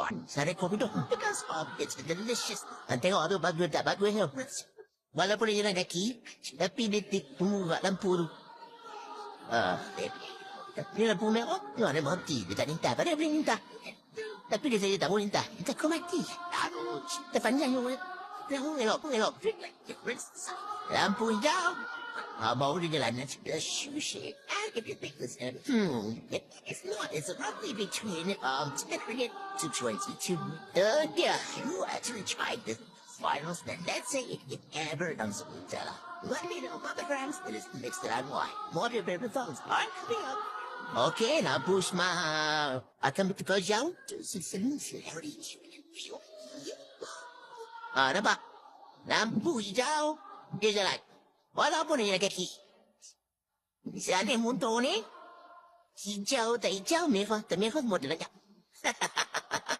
bun. Sari kopi tu. Because um, it's delicious. Dan tengok tu bagus tak bagus tu. Walaupun dia jalan kaki, tapi dia tipu kat lampu tu. Ah, uh, dia lampu merah, oh, dia ada berhenti. Dia tak nintah. Padahal boleh nintah. Tapi dia saja tak boleh nintah. Nintah kau mati. Terpanjang tu. Elok pun elok. Lampu hijau. Di jalan sudah sushi. I can make this end. Hmm, it, it's not. It's roughly between um 10 to 22. Uh, yeah, you actually tried this finals. Then let's say if you ever done some Nutella. Let me know about the friends that is mixed it on why. More of your favorite phones are coming up. Okay, now push my. I come to push out. Ah, nampak? Lampu hijau. Dia jalan. 我老婆你也给提，下面很多呢，一交的，没法，没，没得人家，哈哈。